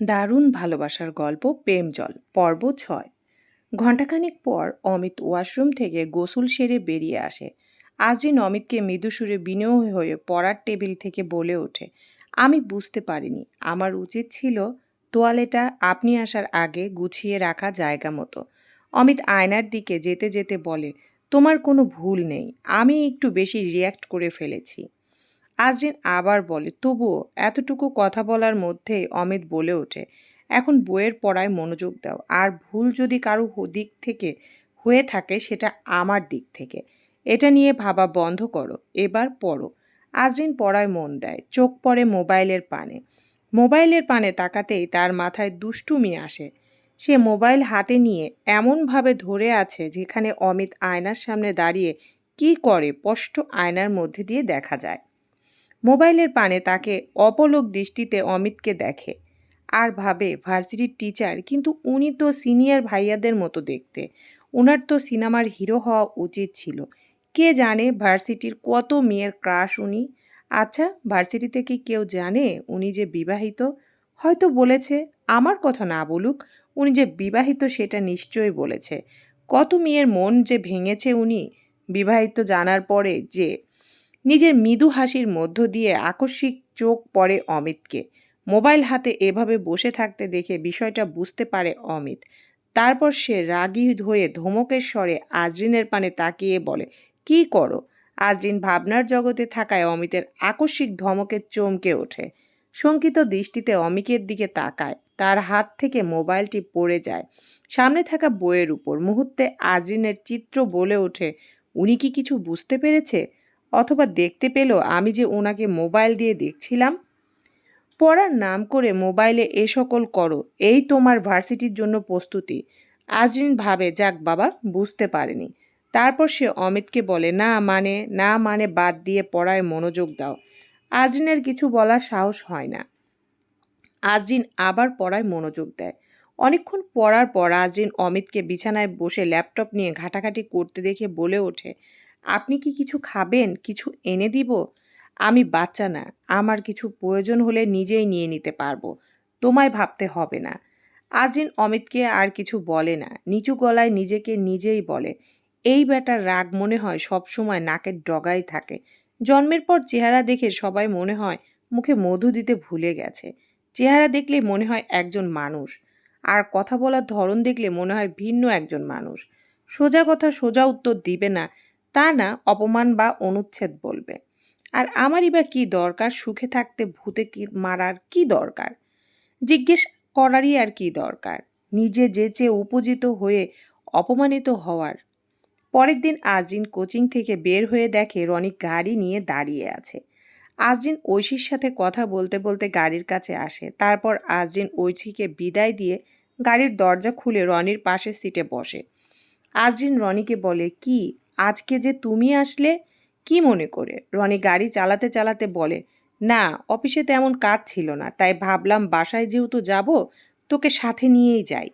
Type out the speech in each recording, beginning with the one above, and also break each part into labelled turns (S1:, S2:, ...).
S1: দারুণ ভালোবাসার গল্প প্রেম জল, পর্ব ছয়। ঘণ্টাখানিক পর অমিত ওয়াশরুম থেকে গোসল সেরে বেরিয়ে আসে। আজরিন অমিতকে মৃদুসুরে বিনয় হয়ে পড়ার টেবিল থেকে বলে ওঠে, আমি বুঝতে পারিনি। আমার উচিত ছিল তোয়ালেটা আপনি আসার আগে গুছিয়ে রাখা জায়গা মতো। অমিত আয়নার দিকে যেতে যেতে বলে, তোমার কোনো ভুল নেই। আমি একটু বেশি রিয়্যাক্ট করে ফেলেছি। আজরিন আবার বলে, তবুও এতটুকু কথা বলার মধ্যেই অমিত বলে ওঠে, এখন বইয়ের পড়ায় মনোযোগ দাও। আর ভুল যদি কারও দিক থেকে হয়ে থাকে, সেটা আমার দিক থেকে। এটা নিয়ে ভাবা বন্ধ করো, এবার পড়ো। আজরিন পড়ায় মন দেয়, চোখ পড়ে মোবাইলের পানে। মোবাইলের পানে তাকাতেই তার মাথায় দুষ্টুমি আসে। সে মোবাইল হাতে নিয়ে এমনভাবে ধরে আছে যেখানে অমিত আয়নার সামনে দাঁড়িয়ে কি করে স্পষ্ট আয়নার মধ্যে দিয়ে দেখা যায়। মোবাইলের পানে তাকে অপলোক দৃষ্টিতে অমিতকে দেখে আর ভাবে, ভার্সিটির টিচার, কিন্তু উনি তো সিনিয়র ভাইয়াদের মতো দেখতে। ওনার তো সিনেমার হিরো হওয়া উচিত ছিল। কে জানে ভার্সিটির কত মেয়ের ক্রাশ উনি? আচ্ছা ভার্সিটিতে কি কেউ জানে উনি যে বিবাহিত? হয়তো বলেছে, আমার কথা না বলুক, উনি যে বিবাহিত সেটা নিশ্চয়ই বলেছে। কত মেয়ের মন যে ভেঙেছে উনি? বিবাহিত জানার পরে যে নিজের মৃদু হাসির মধ্য দিয়ে আকস্মিক চোখ পড়ে অমিতকে। মোবাইল হাতে এভাবে বসে থাকতে দেখে বিষয়টা বুঝতে পারে অমিত। তারপর সে রাগী হয়ে ধমকের স্বরে আজরিনের পানে তাকিয়ে বলে, কি করো? আজরিন ভাবনার জগতে থাকায় অমিতের আকস্মিক ধমকে চমকে ওঠে। শঙ্কিত দৃষ্টিতে অমিকের দিকে তাকায়। তার হাত থেকে মোবাইলটি পড়ে যায়। সামনে থাকা বইয়ের উপর মুহূর্তে আজরিনের চিত্র বলে ওঠে, উনি কি কিছু বুঝতে পেরেছে? অথবা দেখতে পেল আমি যে ওনাকে মোবাইল দিয়ে দেখছিলাম, পড়ার নাম করে মোবাইলে এ সকল করো, এই তোমার ভার্সিটির জন্য প্রস্তুতি। আজরিন ভাবে, যাক বাবা, বুঝতে পারেনি। তারপর সে অমিতকে বলে, না মানে না মানে বাদ দিয়ে পড়ায় মনোযোগ দাও। আজরিনের কিছু বলার সাহস হয় না। আজরিন আবার পড়ায় মনোযোগ দেয়। অনেকক্ষণ পড়ার পর আজরিন অমিতকে বিছানায় বসে ল্যাপটপ নিয়ে ঘাটাঘাটি করতে দেখে বলে ওঠে আপনি কি কিছু খাবেন? কিছু এনে দিব? আমি বাচ্চা না। আমার কিছু প্রয়োজন হলে নিজেই নিয়ে নিতে পারব। তোমায় ভাবতে হবে না। আজিন অমিতকে আর কিছু বলে না। নিচু গলায় নিজেকে নিজেই বলে, এই ব্যাটার রাগ মনে হয় সব সময় নাকের ডগাই থাকে। জন্মের পর চেহারা দেখে সবাই মনে হয় মুখে মধু দিতে ভুলে গেছে। চেহারা দেখলে মনে হয় একজন মানুষ। আর কথা বলার ধরন দেখলে মনে হয় ভিন্ন একজন মানুষ। সোজা কথা সোজা উত্তর দিবে না। তা না অপমান বা অনুচ্ছেদ বলবে। আর আমারই বা কী দরকার? সুখে থাকতে ভূতে কি মারার কি দরকার? জিজ্ঞেস করারই আর কি দরকার? নিজে যেচে উপজিত হয়ে অপমানিত হওয়ার। পরের দিন আজরিন কোচিং থেকে বের হয়ে দেখে রনি গাড়ি নিয়ে দাঁড়িয়ে আছে। আজরিন ঐশীর সাথে কথা বলতে বলতে গাড়ির কাছে আসে। তারপর আজরিন ঐশীকে বিদায় দিয়ে গাড়ির দরজা খুলে রনির পাশের সিটে বসে। আজরিন রনিকে বলে, কি? আজকে যে তুমি আসলে, কি মনে করে? রনি গাড়ি চালাতে চালাতে বলে, না, অফিসে তেমন কাজ ছিল না, তাই ভাবলাম বাসায় যেহেতু যাব, তোকে সাথে নিয়েই যাই।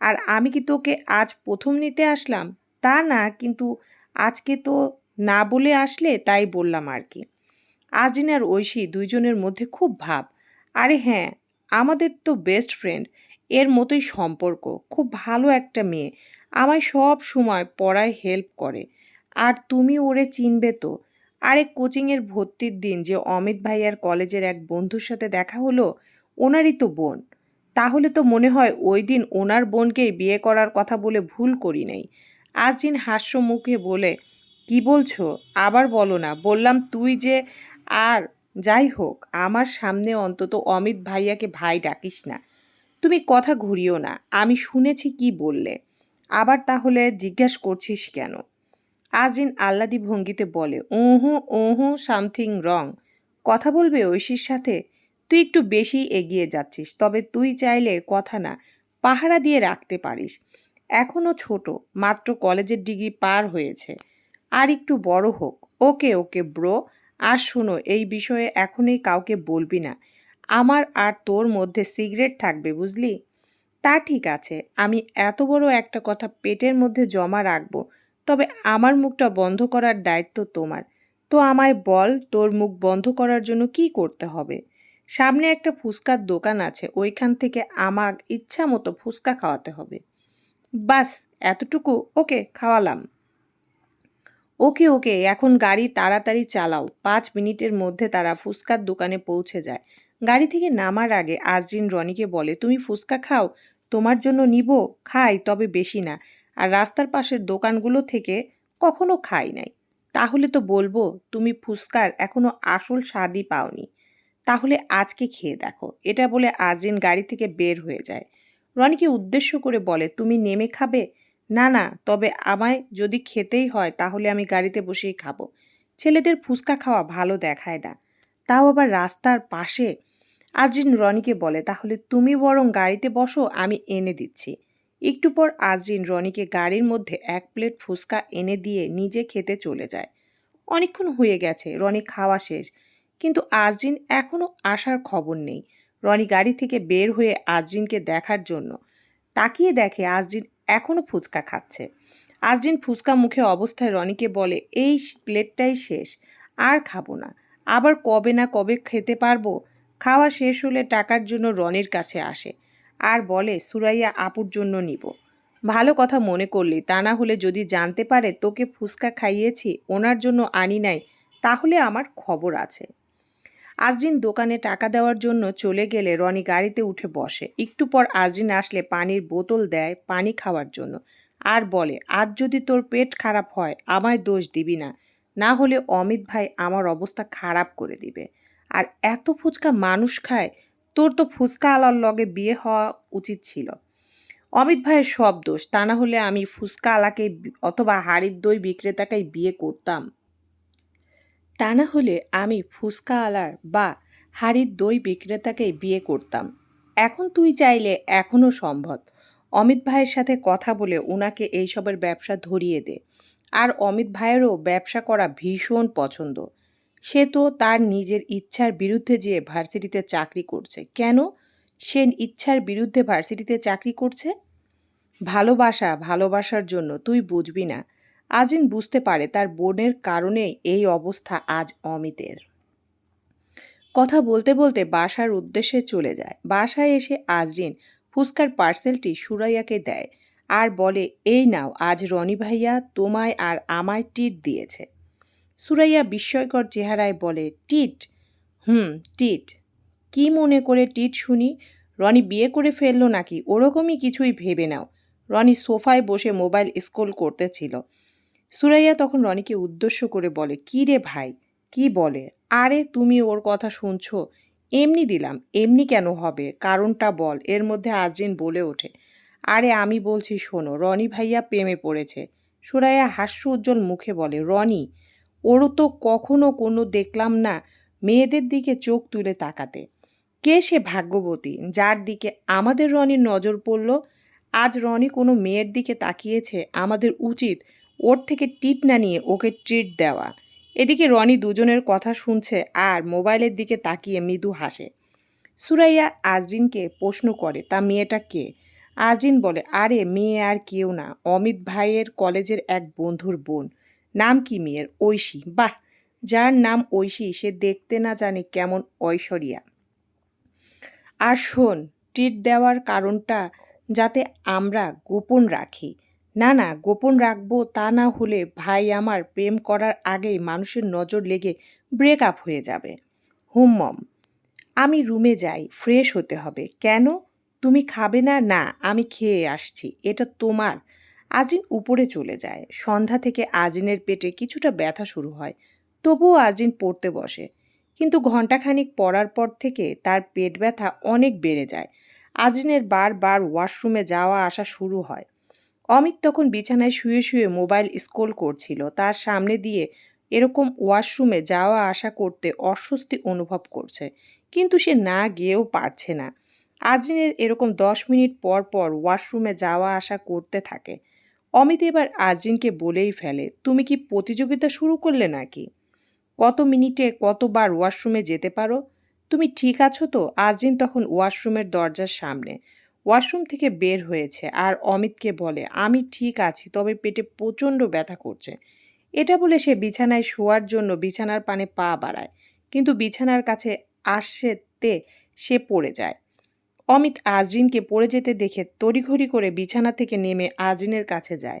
S1: আর আমি কি তোকে আজ প্রথম নিতে আসলাম? তা না, কিন্তু আজকে তো না বলে আসলে, তাই বললাম আর কি। আজরিন আর ঐশী দুইজনের মধ্যে খুব ভাব। আরে হ্যাঁ আমাদের তো বেস্ট ফ্রেন্ড এর মতোই সম্পর্ক, খুব ভালো একটা মেয়ে, আমায় সব সময় পড়ায় হেল্প করে। আর তুমি ওরে চিনবে তো। আরেক কোচিংয়ের ভর্তির দিন যে অমিত ভাইয়ার কলেজের এক বন্ধুর সাথে দেখা হলো, ওনারই তো বোন। তাহলে তো মনে হয় ওই দিন ওনার বোনকেই বিয়ে করার কথা বলে ভুল করি নাই। আজদিন হাস্য মুখে বলে, কি বলছো? আবার বলো না। বললাম তুই যে আর যাই হোক, আমার সামনে অন্তত অমিত ভাইয়াকে ভাই ডাকিস না। তুমি কথা ঘুরিও না। আমি শুনেছি কি বললে। আবার তাহলে জিজ্ঞেস করছিস কেন? আজরিন আহ্লাদি ভঙ্গিতে বলে, ওহু ওহু, সামথিং রং। কথা বলবে ঐশীর সাথে, তুই একটু বেশি এগিয়ে যাচ্ছিস, তবে তুই চাইলে কথা না, পাহারা দিয়ে রাখতে পারিস। এখনও ছোট, মাত্র কলেজের ডিগ্রি পার হয়েছে। আর একটু বড় হোক। ওকে ওকে, ব্রো, আর শোনো, এই বিষয়ে এখনই কাউকে বলবি না। আমার আর তোর মধ্যে সিগারেট থাকবে, বুঝলি? তা ঠিক আছে, আমি এত বড় একটা কথা পেটের মধ্যে জমা রাখব তবে আমার মুখটা বন্ধ করার দায়িত্ব তোমার। তো আমায় বল, তোর মুখ বন্ধ করার জন্য কি করতে হবে? সামনে একটা ফুচকার দোকান আছে, ওইখান থেকে আমার ইচ্ছা মতো ফুচকা খাওয়াতে হবে। বাস, এতটুকু? ওকে, খাওয়ালাম। ওকে ওকে, এখন গাড়ি তাড়াতাড়ি চালাও। পাঁচ মিনিটের মধ্যে তারা ফুচকার দোকানে পৌঁছে যায়। গাড়ি থেকে নামার আগে আজরিন রনিকে বলে, তুমি ফুচকা খাও, তোমার জন্য নিব? খাই, তবে বেশি না। আর রাস্তার পাশের দোকানগুলো থেকে কখনো খাই নাই। তাহলে তো বলব, তুমি ফুচকার এখনও আসল স্বাদই পাওনি। তাহলে আজকে খেয়ে দেখো। এটা বলে আজরিন গাড়ি থেকে বের হয়ে যায়। রনিকে উদ্দেশ্য করে বলে, তুমি নেমে খাবে? না না, তবে আমায় যদি খেতেই হয়, তাহলে আমি গাড়িতে বসেই খাব। ছেলেদের ফুচকা খাওয়া ভালো দেখায় না। তাও আবার রাস্তার পাশে? আজরিন রনিকে বলে, তাহলে তুমি বরং গাড়িতে বসো, আমি এনে দিচ্ছি। একটু পর আজরিন রনিকে গাড়ির মধ্যে এক প্লেট ফুচকা এনে দিয়ে নিজে খেতে চলে যায়। অনেকক্ষণ হয়ে গেছে, রনি খাওয়া শেষ। কিন্তু আজরিন এখনও আসার খবর নেই। রনি গাড়ি থেকে বের হয়ে আজরিনকে দেখার জন্য তাকিয়ে দেখে আজরিন এখনও ফুচকা খাচ্ছে। আজরিন ফুচকা মুখে অবস্থায় রনিকে বলে, এই প্লেটটাই শেষ, আর খাব না। আবার কবে না কবে খেতে পারব? খাওয়া শেষ হলে টাকার জন্য রনির কাছে আসে। আর বলে, সুরাইয়া, আপুর জন্য নিব। ভালো কথা মনে করলি, তা না হলে যদি জানতে পারে তোকে ফুচকা খাইয়েছি, ওনার জন্য আনি নাই, তাহলে আমার খবর আছে। আজরিন দোকানে টাকা দেওয়ার জন্য চলে গেলে রনি গাড়িতে উঠে বসে। একটু পর আজরিন আসলে পানির বোতল দেয় পানি খাওয়ার জন্য আর বলে, আজ যদি তোর পেট খারাপ হয়, আমায় দোষ দিবি না। না হলে অমিত ভাই আমার অবস্থা খারাপ করে দিবে। আর এত ফুচকা মানুষ খায় তোর তো ফুচকা আলার লগে বিয়ে হওয়া উচিত ছিল। অমিত ভাইয়ের সব দোষ, তা না হলে আমি ফুচকা আলাকে অথবা হাড়ির দই বিক্রেতাকেই বিয়ে করতাম। তা না হলে আমি ফুচকা আলার বা হাড়ির দই বিক্রেতাকেই বিয়ে করতাম। এখন তুই চাইলে এখনও সম্ভব। অমিত ভাইয়ের সাথে কথা বলে ওনাকে এইসবের ব্যবসা ধরিয়ে দে। আর অমিত ভাইয়েরও ব্যবসা করা ভীষণ পছন্দ। সে তো তার নিজের ইচ্ছার বিরুদ্ধে যেয়ে ভার্সিটিতে চাকরি করছে। কেন? সে ইচ্ছার বিরুদ্ধে ভার্সিটিতে চাকরি করছে? ভালোবাসা, ভালোবাসার জন্য, তুই বুঝবি না। আজরিন বুঝতে পারে তার বোনের কারণে এই অবস্থা আজ অমিতের। কথা বলতে বলতে বাসার উদ্দেশ্যে চলে যায়। বাসায় এসে আজরিন ফুসকার পার্সেলটি সুরাইয়াকে দেয় আর বলে, এই নাও, আজ রনি ভাইয়া তোমায় আর আমায় টিট দিয়েছে। সুরাইয়া বিস্ময়কর চেহারায় বলে, টিট, হুম, টিট। কি মনে করে টিট শুনি? রনি বিয়ে করে ফেলল নাকি? ওরকমই কিছুই ভেবে নাও। রনি সোফায় বসে মোবাইল স্ক্রোল করতেছিল। সুরাইয়া তখন রনিকে উদ্দেশ্য করে বলে, কী রে ভাই? কি বলে? আরে, তুমি ওর কথা শুনছো? এমনি দিলাম, এমনি কেন হবে? কারণটা বল, এর মধ্যে আজরিন বলে ওঠে। আরে, আমি বলছি শোনো, রনি ভাইয়া প্রেমে পড়েছে। সুরাইয়া হাস্য উজ্জ্বল মুখে বলে, রনি ওরও তো কখনো কোনো দেখলাম না মেয়েদের দিকে চোখ তুলে তাকাতে। কে সে ভাগ্যবতী যার দিকে আমাদের রনির নজর পড়ল, আজ রনি কোনো মেয়ের দিকে তাকিয়েছে আমাদের উচিত ওর থেকে টিট না নিয়ে ওকে ট্রিট দেওয়া। এদিকে রনি দুজনের কথা শুনছে আর মোবাইলের দিকে তাকিয়ে মৃদু হাসে। সুরাইয়া আজরিনকে প্রশ্ন করে, তা মেয়েটা কে? আজরিন বলে, আরে মেয়ে আর কেউ না, অমিত ভাইয়ের কলেজের এক বন্ধুর বোন। নাম কি মেয়ের? ঐশী। বাহ, যার নাম ঐশী, সে দেখতে না জানে কেমন ঐশ্বরিয়া। আর শোন, টিট দেওয়ার কারণটা যাতে আমরা গোপন রাখি। না না, গোপন রাখব তা না হলে ভাই আমার প্রেম করার আগেই মানুষের নজর লেগে ব্রেক আপ হয়ে যাবে। হুম, মম, আমি রুমে যাই ফ্রেশ হতে হবে। কেন? তুমি খাবে না? না, আমি খেয়ে আসছি। এটা তোমার আজিন উপরে চলে যায়। সন্ধ্যা থেকে আজিনের পেটে কিছুটা ব্যথা শুরু হয়। তবুও আজিন পড়তে বসে। কিন্তু ঘণ্টাখানিক পড়ার পর থেকে তার পেট ব্যথা অনেক বেড়ে যায়। আজরিনের বারবার ওয়াশরুমে যাওয়া আসা শুরু হয়। অমিত তখন বিছানায় শুয়ে শুয়ে মোবাইল স্ক্রোল করছিল। তার সামনে দিয়ে এরকম ওয়াশরুমে যাওয়া আসা করতে অস্বস্তি অনুভব করছে। কিন্তু সে না গিয়েও পারছে না। আজরিনের এরকম দশ মিনিট পর পর ওয়াশরুমে যাওয়া আসা করতে থাকে। অমিত এবার আজরিনকে বলেই ফেলে, তুমি কি প্রতিযোগিতা শুরু করলে নাকি? কত মিনিটে কতবার ওয়াশরুমে যেতে পারো? তুমি ঠিক আছো তো? আজরিন তখন ওয়াশরুমের দরজার সামনে, ওয়াশরুম থেকে বের হয়েছে আর অমিতকে বলে, আমি ঠিক আছি, তবে পেটে প্রচণ্ড ব্যথা করছে। এটা বলে সে বিছানায় শোয়ার জন্য বিছানার পানে পা বাড়ায়, কিন্তু বিছানার কাছে আসে দেখতে সে পড়ে যায়। অমিত আজরিনকে পড়ে যেতে দেখে তড়িঘড়ি করে বিছানা থেকে নেমে আজরিনের কাছে যায়।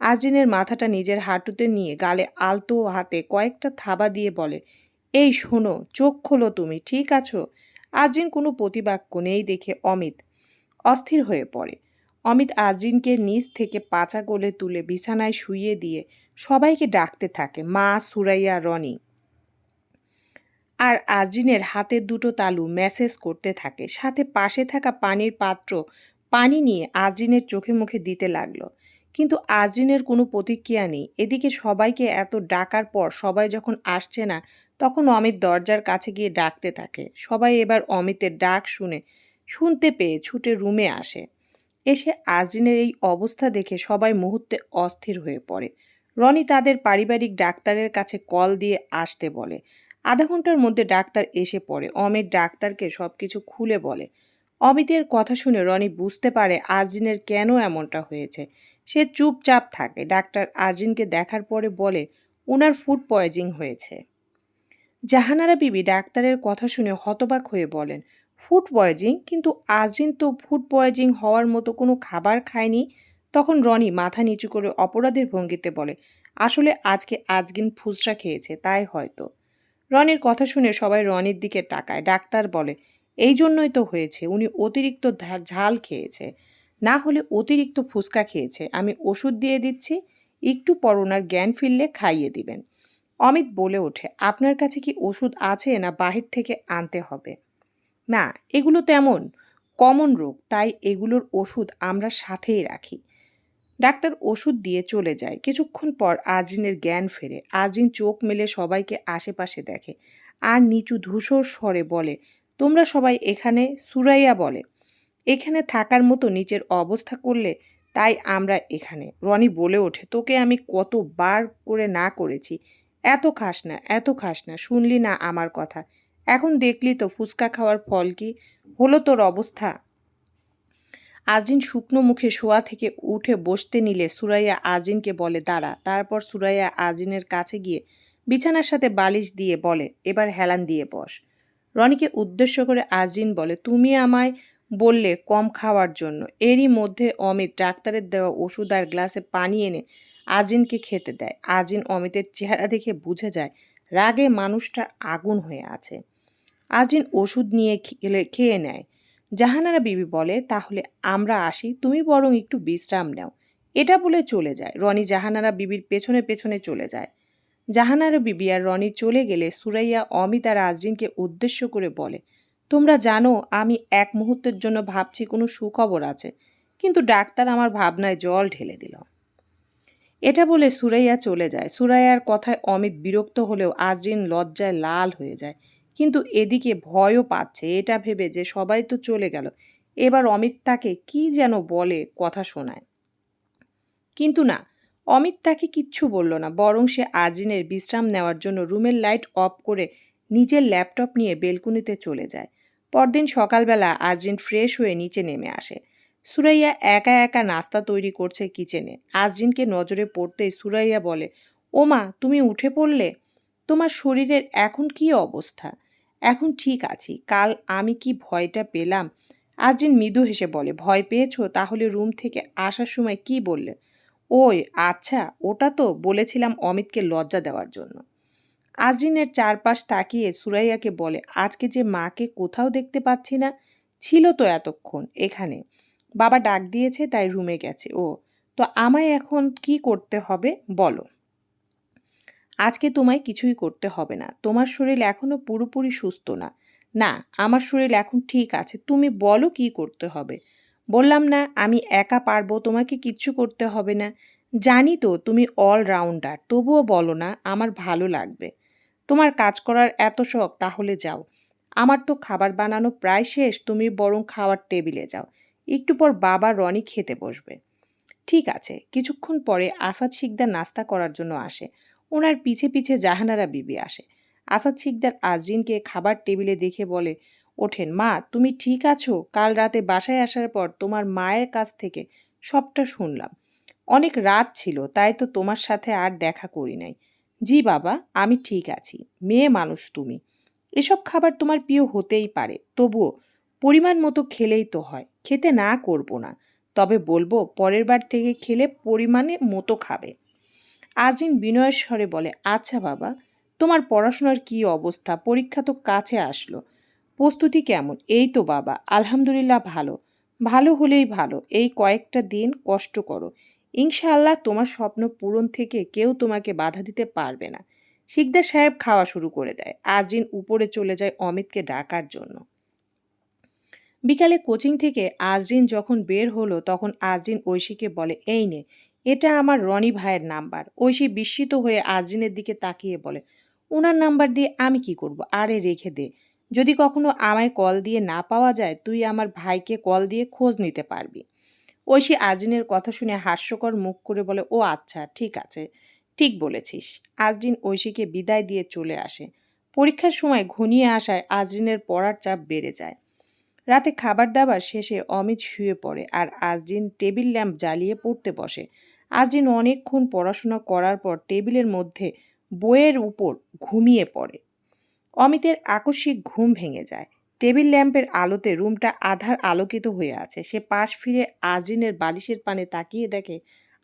S1: আজরিনের মাথাটা নিজের হাঁটুতে নিয়ে গালে আলতো হাতে কয়েকটা থাবা দিয়ে বলে, এই শোনো, চোখ খোলো তুমি, ঠিক আছো? আজরিন কোনো প্রতিবাক্য নেই দেখে অমিত অস্থির হয়ে পড়ে। অমিত আজরিনকে নিচ থেকে পাচা গোলে তুলে বিছানায় শুইয়ে দিয়ে সবাইকে ডাকতে থাকে, মা, সুরাইয়া, রনি। আর আজরিনের হাতের দুটো তালু মেসেজ করতে থাকে। সাথে পাশে থাকা পানির পাত্র পানি নিয়ে আজরিনের চোখে মুখে দিতে লাগল। কিন্তু আজরিনের কোনো প্রতিক্রিয়া নেই। এদিকে সবাইকে এত ডাকার পর সবাই যখন আসছে না, তখন অমিত দরজার কাছে গিয়ে ডাকতে থাকে। সবাই এবার অমিতের ডাক শুনে, শুনতে পেয়ে ছুটে রুমে আসে। এসে আজরিনের এই অবস্থা দেখে সবাই মুহূর্তে অস্থির হয়ে পড়ে। রনি তাদের পারিবারিক ডাক্তারের কাছে কল দিয়ে আসতে বলে। আধা ঘণ্টার মধ্যে ডাক্তার এসে পড়ে। অমিত ডাক্তারকে সব কিছু খুলে বলে। অমিতের কথা শুনে রনি বুঝতে পারে আজরিনের কেন এমনটা হয়েছে। সে চুপচাপ থাকে। ডাক্তার আজরিনকে দেখার পরে বলে ওনার ফুড পয়জিং হয়েছে। জাহানারা বিবি ডাক্তারের কথা শুনে হতবাক হয়ে বলেন, ফুড পয়জিং? কিন্তু আজরিন তো ফুড পয়জিং হওয়ার মতো কোনো খাবার খায়নি? তখন রনি মাথা নিচু করে অপরাধের ভঙ্গিতে বলে, আসলে আজকে আজগিন ফুচরা খেয়েছে, তাই হয়তো। রনির কথা শুনে সবাই রনির দিকে তাকায়। ডাক্তার বলে, এই জন্যই তো হয়েছে, উনি অতিরিক্ত ঝাল খেয়েছে। না হলে অতিরিক্ত ফুচকা খেয়েছে। আমি ওষুধ দিয়ে দিচ্ছি, একটু পর ওনার জ্ঞান ফিরলে খাইয়ে দিবেন। অমিত বলে ওঠে, আপনার কাছে কি ওষুধ আছে না বাহির থেকে আনতে হবে? না, এগুলো তেমন, কমন রোগ, তাই এগুলোর ওষুধ আমরা সাথেই রাখি। ডাক্তার ওষুধ দিয়ে চলে যায়। কিছুক্ষণ পর আজরিনের জ্ঞান ফেরে। আজরিন চোখ মেলে সবাইকে আশেপাশে দেখে। আর নিচু ধূসর স্বরে বলে, তোমরা সবাই এখানে সুরাইয়া বলে। এখানে থাকার মতো নিচের অবস্থা করলে তাই আমরা এখানে। রনি বলে ওঠে, তোকে আমি কতবার করে না করেছি। এত খাস না, এত খাস না, শুনলি না আমার কথা। এখন দেখলি তো ফুচকা খাওয়ার ফল কি? হলো তোর অবস্থা? আজরিন শুকনো মুখে শোয়া থেকে উঠে বসতে নিলে সুরাইয়া আজিনকে বলে, দাঁড়া। তারপর সুরাইয়া আজিনের কাছে গিয়ে বিছানার সাথে বালিশ দিয়ে বলে, এবার হেলান দিয়ে বস। রনিকে উদ্দেশ্য করে আজিন বলে, তুমি আমায় বললে কম খাওয়ার জন্য। এরই মধ্যে অমিত ডাক্তারের দেওয়া ওষুধ আর গ্লাসে পানি এনে আজিনকে খেতে দেয়। আজিন অমিতের চেহারা দেখে বুঝে যায়, রাগে মানুষটা আগুন হয়ে আছে। আজিন ওষুধ নিয়ে খেলে, খেয়ে নেয়। জাহানারা বিবি বলে, তাহলে আমরা আসি, তুমি বরং একটু বিশ্রাম নাও। এটা বলে চলে যায়। রনি জাহানারা বিবির পেছনে পেছনে চলে যায়। জাহানারা বিবি আর রনি চলে গেলে সুরাইয়া, অমিত আর আজরিনকে উদ্দেশ্য করে বলে, তোমরা জানো, আমি এক মুহূর্তের জন্য ভাবছি কোনো সুখবর আছে, কিন্তু ডাক্তার আমার ভাবনায় জল ঢেলে দিল। এটা বলে সুরাইয়া চলে যায়। সুরাইয়ার কথায় অমিত বিরক্ত হলেও আজরিন লজ্জায় লাল হয়ে যায়। কিন্তু এদিকে ভয়ও পাচ্ছে, এটা ভেবে যে সবাই তো চলে গেল। এবার অমিত তাকে কি যেন বলে কথা শোনায়। কিন্তু না, অমিত তাকে কিচ্ছু বলল না, বরং সে আজিনের বিশ্রাম নেওয়ার জন্য রুমের লাইট অফ করে নিজের ল্যাপটপ নিয়ে বেলকুনিতে চলে যায়। পরদিন সকালবেলা আজরিন ফ্রেশ হয়ে নিচে নেমে আসে। সুরাইয়া একা একা নাস্তা তৈরি করছে কিচেনে। আজরিনকে নজরে পড়তেই সুরাইয়া বলে, ওমা, তুমি উঠে পড়লে? তোমার শরীরের এখন কি অবস্থা? এখন ঠিক আছি। কাল আমি কি ভয়টা পেলাম? আজরিন মৃদু হেসে বলে, ভয় পেয়েছ? তাহলে রুম থেকে আসার সময় কি বললে? ওই আচ্ছা ওটা তো বলেছিলাম অমিতকে লজ্জা দেওয়ার জন্য। আজরিনের চারপাশ তাকিয়ে সুরাইয়াকে বলে, আজকে যে মাকে কোথাও দেখতে পাচ্ছি না, ছিল তো এতক্ষণ এখানে। বাবা ডাক দিয়েছে, তাই রুমে গেছে। ও, তো আমায় এখন কি করতে হবে? বলো। আজকে তোমায় কিছুই করতে হবে না। তোমার শরীর এখনও পুরোপুরি সুস্থ না। না, আমার শরীর এখন ঠিক আছে। তুমি বলো কি করতে হবে। বললাম না, আমি একা পারব, তোমাকে কিচ্ছু করতে হবে না। জানি তো, তুমি অলরাউন্ডার তবুও বলো না, আমার ভালো লাগবে। তোমার কাজ করার এত শখ, তাহলে যাও। আমার তো খাবার বানানো প্রায় শেষ, তুমি বরং খাওয়ার টেবিলে যাও। একটু পর বাবা রনি খেতে বসবে। ঠিক আছে, কিছুক্ষণ পরে আসাদ শিকদার নাস্তা করার জন্য আসে। ওনার পিছে পিছে জাহানারা বিবি আসে। আসাদ শিকদার আজরিনকে খাবার টেবিলে দেখে বলে, ওঠেন মা, তুমি ঠিক আছো? কাল রাতে বাসায় আসার পর তোমার মায়ের কাছ থেকে সবটা শুনলাম। অনেক রাত ছিল, তাই তো তোমার সাথে আর দেখা করি নাই। জি বাবা, আমি ঠিক আছি। মেয়ে মানুষ তুমি। এসব খাবার তোমার প্রিয় হতেই পারে। তবুও পরিমাণ মতো খেলেই তো হয়। খেতে না করব না। তবে বলব, পরের বার থেকে খেলে পরিমাণে মতো খাবে। আজরিন বিনয়ের স্বরে বলে আচ্ছা বাবা, তোমার পড়াশোনার কি অবস্থা? পরীক্ষা তো কাছে আসলো। প্রস্তুতি কেমন? এই তো বাবা, আলহামদুলিল্লাহ ভালো। ভালো হলেই ভালো। এই কয়েকটা দিন কষ্ট করো। ইনশাআল্লাহ তোমার স্বপ্ন পূরণ থেকে কেউ তোমাকে বাধা দিতে পারবে না। শিকদার সাহেব খাওয়া শুরু করে দেয়। আজরিন উপরে চলে যায় অমিতকে ডাকার জন্য। বিকালে কোচিং থেকে আজরিন যখন বের হলো, তখন আজরিন ঐশীকে বলে, এই নে এটা আমার রনি ভাইয়ের নাম্বার। ঐশী বিস্মিত হয়ে আজরিনের দিকে তাকিয়ে বলে, ওনার নাম্বার দিয়ে আমি কি করব? আরে রেখে দে। যদি কখনো আমায় কল দিয়ে না পাওয়া যায়, তুই আমার ভাইকে কল দিয়ে খোঁজ নিতে পারবি। ঐশী আজরিনের কথা শুনে হাস্যকর মুখ করে বলে, ও আচ্ছা ঠিক আছে, ঠিক বলেছিস। আজরিন ঐশীকে বিদায় দিয়ে চলে আসে। পরীক্ষার সময় ঘনিয়ে আসায় আজরিনের পড়ার চাপ বেড়ে যায়। রাতে খাবার দাবার শেষে অমিত শুয়ে পড়ে আর আজরিন টেবিল ল্যাম্প জ্বালিয়ে পড়তে বসে। আজরিন অনেকক্ষণ পড়াশোনা করার পর টেবিলের মধ্যে বইয়ের উপর ঘুমিয়ে পড়ে। অমিতের আকস্মিক ঘুম ভেঙে যায়। টেবিল ল্যাম্পের আলোতে রুমটা আধার আলোকিত হয়ে আছে। সে পাশ ফিরে আজরিনের বালিশের পানে তাকিয়ে দেখে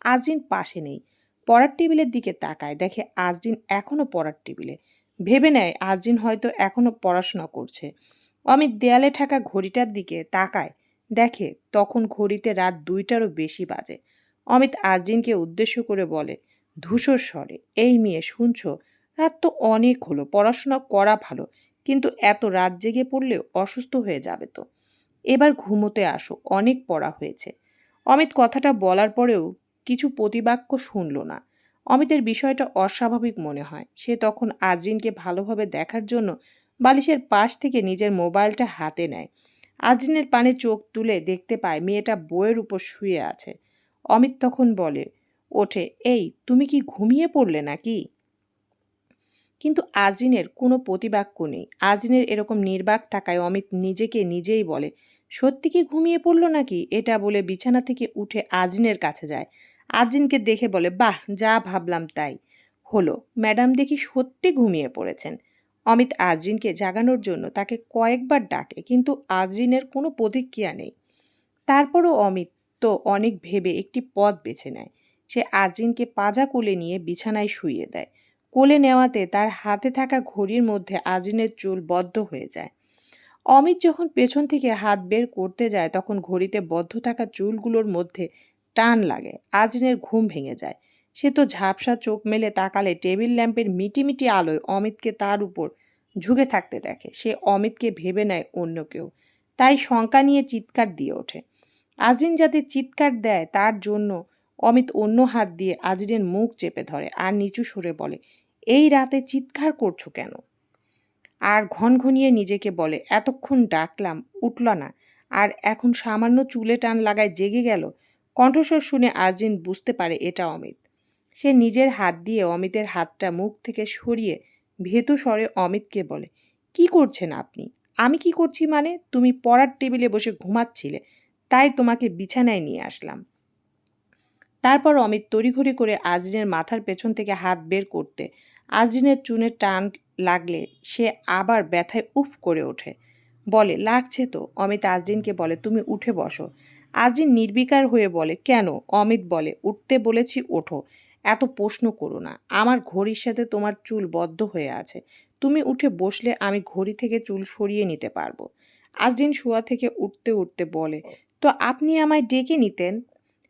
S1: আজরিন পাশে নেই। পড়ার টেবিলের দিকে তাকায়। দেখে আজরিন এখনও পড়ার টেবিলে। ভেবে নেয় আজরিন হয়তো এখনও পড়াশোনা করছে। অমিত দেয়ালে ঠাকা ঘড়িটার দিকে তাকায়। দেখে তখন ঘড়িতে রাত দুইটারও বেশি বাজে। অমিত আজরিনকে উদ্দেশ্য করে বলে, ধূসর স্বরে, এই মেয়ে শুনছ? রাত তো অনেক হলো, পড়াশোনা করা ভালো, কিন্তু এত রাত জেগে পড়লেও অসুস্থ হয়ে যাবে তো। এবার ঘুমোতে আসো, অনেক পড়া হয়েছে। অমিত কথাটা বলার পরেও কিছু প্রতিবাক্য শুনল না। অমিতের বিষয়টা অস্বাভাবিক মনে হয়। সে তখন আজরিনকে ভালোভাবে দেখার জন্য বালিশের পাশ থেকে নিজের মোবাইলটা হাতে নেয়। আজরিনের পানে চোখ তুলে দেখতে পায়, মেয়েটা বইয়ের উপর শুয়ে আছে। অমিত তখন বলে, ওঠে, এই, তুমি কি ঘুমিয়ে পড়লে নাকি? কিন্তু আজরিনের কোনো প্রতিবাক্য নেই। আজরিনের এরকম নির্বাক থাকায় অমিত নিজেকে নিজেই বলে, সত্যি কি ঘুমিয়ে পড়ল নাকি? এটা বলে বিছানা থেকে উঠে আজরিনের কাছে যায়। আজরিনকে দেখে বলে, বাহ, যা ভাবলাম তাই। হলো, ম্যাডাম দেখি সত্যি ঘুমিয়ে পড়েছেন। অমিত আজরিনকে জাগানোর জন্য তাকে কয়েকবার ডাকে, কিন্তু আজরিনের কোনো প্রতিক্রিয়া নেই। তারপরও অমিত তো অনেক ভেবে একটি পথ বেছে নেয়। সে আজরিনকে পাজা কোলে নিয়ে বিছানায় শুইয়ে দেয়। কোলে নেওয়াতে তার হাতে থাকা ঘড়ির মধ্যে আজরিনের চুল বদ্ধ হয়ে যায়। অমিত যখন পেছন থেকে হাত বের করতে যায়, তখন ঘড়িতে বদ্ধ থাকা চুলগুলোর মধ্যে টান লাগে। আজরিনের ঘুম ভেঙে যায়। সে তো ঝাপসা চোখ মেলে তাকালে টেবিল ল্যাম্পের মিটিমিটি আলোয় অমিতকে তার উপর ঝুঁকে থাকতে দেখে। সে অমিতকে ভেবে নেয় অন্য কেউ। তাই শঙ্কা নিয়ে চিৎকার দিয়ে ওঠে। আজরিন যাতে চিৎকার দেয় তার জন্য অমিত অন্য হাত দিয়ে আজরিনের মুখ চেপে ধরে আর নিচু সরে বলে, এই রাতে চিৎকার করছ কেন? আর ঘন ঘনিয়ে নিজেকে বলে, এতক্ষণ ডাকলাম, উঠল না, আর এখন সামান্য চুলে টান লাগায় জেগে গেল। কণ্ঠস্বর শুনে আজরিন বুঝতে পারে এটা অমিত। সে নিজের হাত দিয়ে অমিতের হাতটা মুখ থেকে সরিয়ে ভেতু স্বরে অমিতকে বলে, কি করছেন আপনি? আমি কি করছি মানে? তুমি পড়ার টেবিলে বসে ঘুমাচ্ছিলে তাই তোমাকে বিছানায় নিয়ে আসলাম। তারপর অমিত তড়িঘড়ি করে আজরিনের মাথার পেছন থেকে হাত বের করতে আজরিনের চুনের টান লাগলে সে আবার ব্যথায় উফ করে ওঠে। বলে, লাগছে তো। অমিত আজরিনকে বলে, তুমি উঠে বসো। আজরিন নির্বিকার হয়ে বলে, কেন? অমিত বলে, উঠতে বলেছি, ওঠো। এত প্রশ্ন করো না। আমার ঘড়ির সাথে তোমার চুল বদ্ধ হয়ে আছে। তুমি উঠে বসলে আমি ঘড়ি থেকে চুল সরিয়ে নিতে পারব। আজদিন শোয়া থেকে উঠতে উঠতে বলে তো আপনি আমায় ডেকে নিতেন।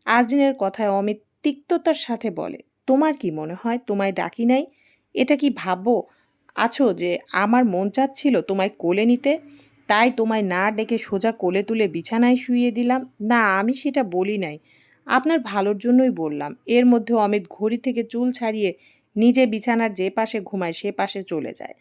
S1: আজদিনের কথায় অমিত তিক্ততার সাথে বলে, তোমার কি মনে হয়? তোমায় ডাকি নাই? এটা কি ভাবো আছো যে আমার মন চাচ্ছিল তোমায় কোলে নিতে, তাই তোমায় না ডেকে সোজা কোলে তুলে বিছানায় শুইয়ে দিলাম। না, আমি সেটা বলি নাই। আপনার ভালোর জন্যই বললাম। এর মধ্যে অমিত ঘড়ি থেকে চুল ছাড়িয়ে নিজে বিছানার যে পাশে ঘুমায় সে পাশে চলে যায়।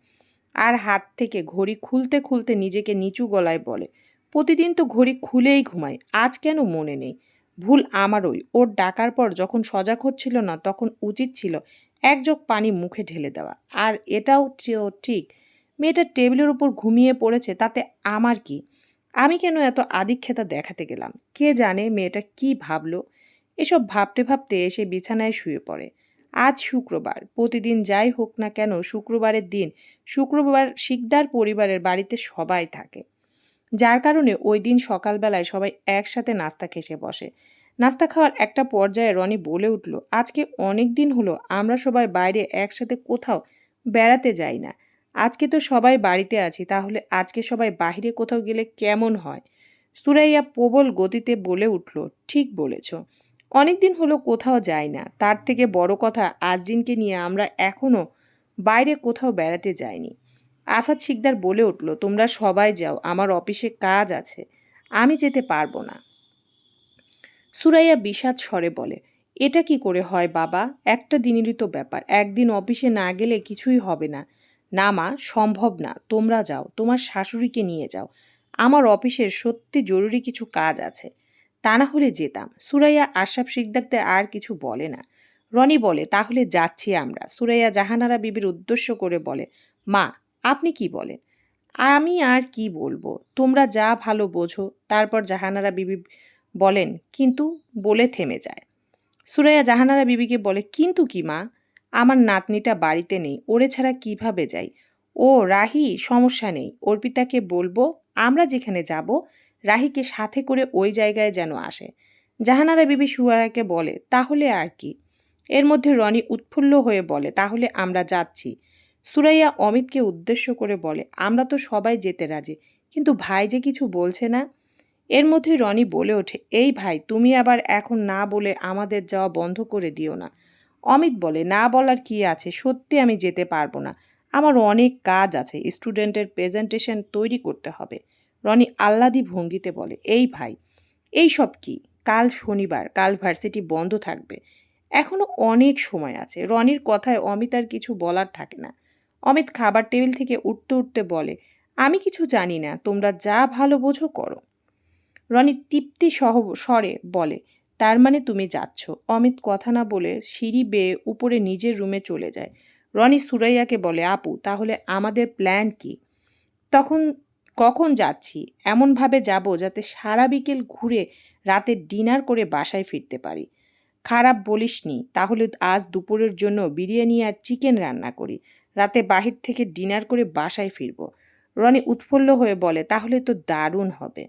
S1: আর হাত থেকে ঘড়ি খুলতে খুলতে নিজেকে নিচু গলায় বলে প্রতিদিন তো ঘড়ি খুলেই ঘুমায় আজ কেন মনে নেই? ভুল আমারই, ওর ডাকার পর যখন সজাগ হচ্ছিল না তখন উচিত ছিল এক জগ পানি মুখে ঢেলে দেওয়া। আর এটাও ঠিক, মেয়েটা টেবিলের উপর ঘুমিয়ে পড়েছে, তাতে আমার কি? আমি কেন এত আদিক্ষেতা দেখাতে গেলাম? কে জানে মেয়েটা কি ভাবলো? এসব ভাবতে ভাবতে এসে বিছানায় শুয়ে পড়ে। আজ শুক্রবার, প্রতিদিন যাই হোক না কেন, শুক্রবারের দিন, শুক্রবার শিকদার পরিবারের বাড়িতে সবাই থাকে। যার কারণে ওই দিন সকালবেলায় সবাই একসাথে নাস্তা খেসে বসে। নাস্তা খাওয়ার একটা পর্যায়ে রনি বলে উঠল, আজকে অনেক দিন হলো, আমরা সবাই বাইরে একসাথে কোথাও বেড়াতে যাই না। আজকে তো সবাই বাড়িতে আছি, তাহলে আজকে সবাই বাইরে কোথাও গেলে কেমন হয়? সুরাইয়া প্রবল গতিতে বলে উঠল, ঠিক বলেছ। অনেক দিন হলো কোথাও যাই না। তার থেকে বড় কথা আজদিনকে নিয়ে আমরা এখনও বাইরে কোথাও বেড়াতে যাইনি। আসাদ শিকদার বলে উঠল, তোমরা সবাই যাও, আমার অফিসে কাজ আছে, আমি যেতে পারব না। সুরাইয়া বিষাদ স্বরে বলে, এটা কি করে হয় বাবা? একটা দিনেরই তো ব্যাপার, একদিন অফিসে না গেলে কিছুই হবে না। না মা, সম্ভব না, তোমরা যাও, তোমার শাশুড়িকে নিয়ে যাও, আমার অফিসের সত্যি জরুরি কিছু কাজ আছে, তা না হলে যেতাম। সুরাইয়া আশরাফ শিকদারতে আর কিছু বলে না। রনি বলে, তাহলে যাচ্ছি আমরা। সুরাইয়া জাহানারা বিবির উদ্দেশ্য করে বলে, মা আপনি কি বলেন? আমি আর কি বলব? তোমরা যা ভালো বোঝো, তারপর জাহানারা বিবি বলেন, কিন্তু বলে থেমে যায়। সুরাইয়া জাহানারা বিবিকে বলে, কিন্তু কি মা? আমার নাতনিটা বাড়িতে নেই, ওরে ছাড়া কীভাবে যাই? ও, রাহি, সমস্যা নেই, অর্পিতাকে বলব, আমরা যেখানে যাব, রাহিকে সাথে করে ওই জায়গায় যেন আসে। জাহানারা বিবি সুয়ারাকে বলে, তাহলে আর কি? এর মধ্যে রনি উৎফুল্ল হয়ে বলে, তাহলে আমরা যাচ্ছি। সুরাইয়া অমিতকে উদ্দেশ্য করে বলে, আমরা তো সবাই যেতে রাজি, কিন্তু ভাই যে কিছু বলছে না? এর মধ্যে রনি বলে ওঠে, এই ভাই, তুমি আবার এখন না বলে আমাদের যাওয়া বন্ধ করে দিও না। অমিত বলে, না বলার কি আছে? সত্যি আমি যেতে পারব না। আমার অনেক কাজ আছে, স্টুডেন্টের প্রেজেন্টেশন তৈরি করতে হবে। রনি আহ্লাদি ভঙ্গিতে বলে, এই ভাই, এই সব কি? কাল শনিবার, কাল ভার্সিটি বন্ধ থাকবে। এখনও অনেক সময় আছে। রনির কথায় অমিত আর কিছু বলার থাকে না। অমিত খাবার টেবিল থেকে উঠতে উঠতে বলে, আমি কিছু জানি না, তোমরা যা ভালো বোঝো করো। রনি তৃপ্তি সহ স্বরে বলে, তার মানে তুমি যাচ্ছ? অমিত কথা না বলে সিঁড়ি বেয়ে উপরে নিজের রুমে চলে যায়। রনি সুরাইয়াকে বলে, আপু, তাহলে আমাদের প্ল্যান কি? তখন কখন যাচ্ছি? এমনভাবে যাব যাতে সারা বিকেল ঘুরে রাতে ডিনার করে বাসায় ফিরতে পারি। খারাপ বলিসনি, তাহলে আজ দুপুরের জন্য বিরিয়ানি আর চিকেন রান্না করি। রাতে বাহির থেকে ডিনার করে বাসায় ফিরব। রনি উৎফুল্ল হয়ে বলে, তাহলে তো দারুণ হবে।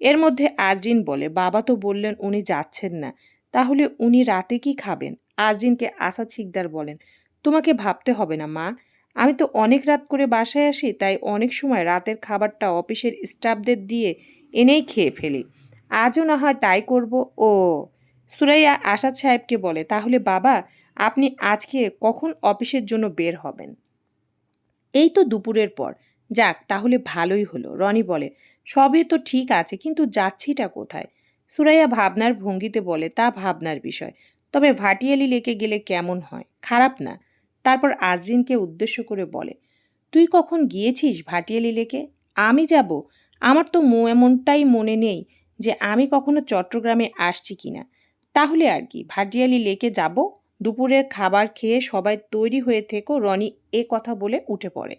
S1: এর মধ্যে আজরিন বলে, বাবা তো বললেন উনি যাচ্ছেন না। তাহলে উনি রাতে কি খাবেন? আজরিনকে আসাদ শিকদার বলেন, তোমাকে ভাবতে হবে না, মা। আমি তো অনেক রাত করে বাসায় আসি, তাই অনেক সময় রাতের খাবারটা অফিসের স্টাফদের দিয়ে এনেই খেয়ে ফেলি। আজও না হয় তাই করব। ও, সুরাইয়া আসাদ সাহেবকে বলে, তাহলে বাবা আপনি আজকে কখন অফিসের জন্য বের হবেন? এই তো দুপুরের পর। যাক, তাহলে ভালোই হলো, রনি বলে। সবই তো ঠিক আছে, কিন্তু যাচ্ছিটা কোথায়? সুরাইয়া ভাবনার ভঙ্গিতে বলে, তা ভাবনার বিষয়। তবে ভাটিয়ালি লেকে গেলে কেমন হয়? খারাপ না। তারপর আজরিনকে উদ্দেশ্য করে বলে, তুই কখন গিয়েছিস ভাটিয়ালি লেকে? আমি যাব? আমার তো এমনটাই মনে নেই যে আমি কখনো চট্টগ্রামে আসছি কিনা। তাহলে আর কি, ভাটিয়ালি লেকে যাব? দুপুরের খাবার খেয়ে সবাই তৈরি হয়ে থেকো রনি এ কথা বলে উঠে পড়ে।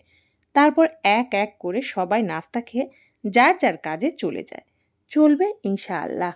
S1: তারপর এক এক করে সবাই নাস্তা খেয়ে যার যার কাজে চলে যায়। চলবে ইনশাআল্লাহ।